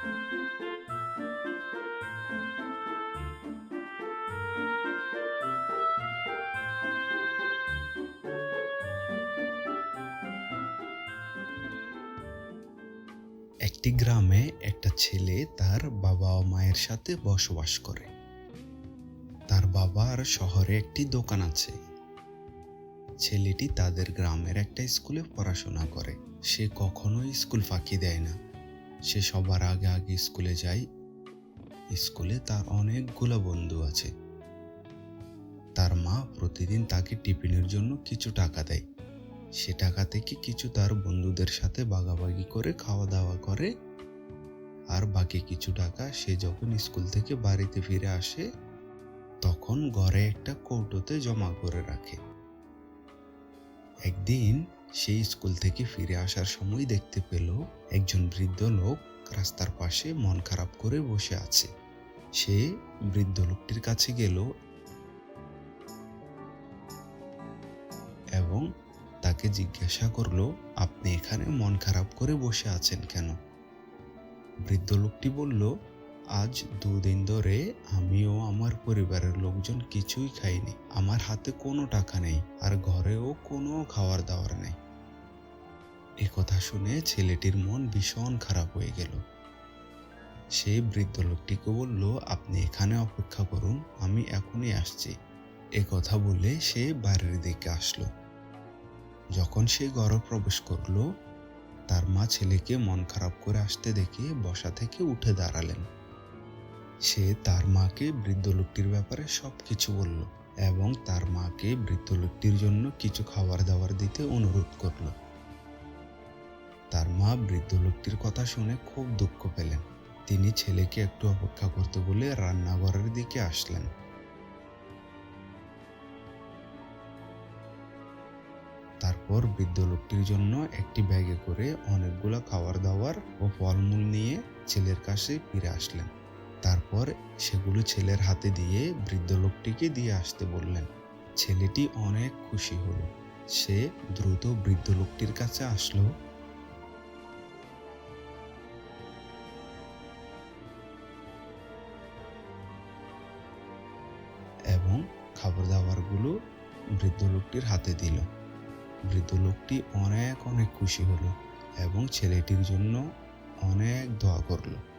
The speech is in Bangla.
একটি গ্রামে একটা ছেলে তার বাবা ও মায়ের সাথে বসবাস করে। তার বাবার শহরে একটি দোকান আছে। ছেলেটি তাদের গ্রামের একটা স্কুলে পড়াশোনা করে। সে কখনোই স্কুল ফাঁকি দেয় না। সে সবার আগে আগে স্কুলে যায় স্কুলে তার অনেকগুলো বন্ধু আছে। তার মা প্রতিদিন তাকে টিফিনের জন্য কিছু টাকা দেয়। সে টাকা থেকে কিছু তার বন্ধুদের সাথে ভাগাভাগি করে খাওয়া দাওয়া করে। আর বাকি কিছু টাকা সে যখন স্কুল থেকে বাড়িতে ফিরে আসে, তখন ঘরে একটা কৌটোতে জমা করে রাখে। একদিন সেই স্কুল থেকে ফিরে আসার সময় দেখতে পেল একজন বৃদ্ধ লোক রাস্তার পাশে মন খারাপ করে বসে আছে। সে বৃদ্ধ লোকটির কাছে গেল এবং তাকে জিজ্ঞাসা করল, আপনি এখানে মন খারাপ করে বসে আছেন কেন? বৃদ্ধ লোকটি বলল আজ দুদিন ধরে আমিও আমার পরিবারের লোকজন কিছুই খাইনি। আমার হাতে কোনো টাকা নেই আর ঘরেও কোনো খাওয়ার দাওয়ার নেই। কথা শুনে ছেলেটির মন ভীষণ খারাপ হয়ে গেল। সে বৃদ্ধ লোকটিকে বলল, আপনি এখানে অপেক্ষা করুন, আমি এখনই আসছি। কথা বলে সে বাইরের দিকে আসলো। যখন সে ঘরে প্রবেশ করল, তার মা ছেলেকে মন খারাপ করে আসতে দেখে বসা থেকে উঠে দাঁড়ালেন। সে তার মাকে বৃদ্ধ লোকটির ব্যাপারে সব কিছু বলল এবং তার মাকে বৃদ্ধ লোকটির জন্য কিছু খাবার দাবার দিতে অনুরোধ করল। তার মা বৃদ্ধ লোকটির কথা শুনে খুব দুঃখ পেলেন। তিনি ছেলেকে একটু অপেক্ষা করতে বলে রান্নাঘরের দিকে আসলেন। তারপর বৃদ্ধ লোকটির জন্য একটি ব্যাগে করে অনেকগুলো খাবার দাবার ও ফলমূল নিয়ে ছেলের কাছে ফিরে আসলেন। তারপর সেগুলো ছেলের হাতে দিয়ে বৃদ্ধ লোকটিকে দিয়ে আসতে বললেন। ছেলেটি অনেক খুশি হলো। সে দ্রুত বৃদ্ধ লোকটির কাছে আসলো। এবং খাবার দাবারগুলো বৃদ্ধ লোকটির হাতে দিল। বৃদ্ধ লোকটি অনেক অনেক খুশি হলো এবং ছেলেটির জন্য অনেক দোয়া করল।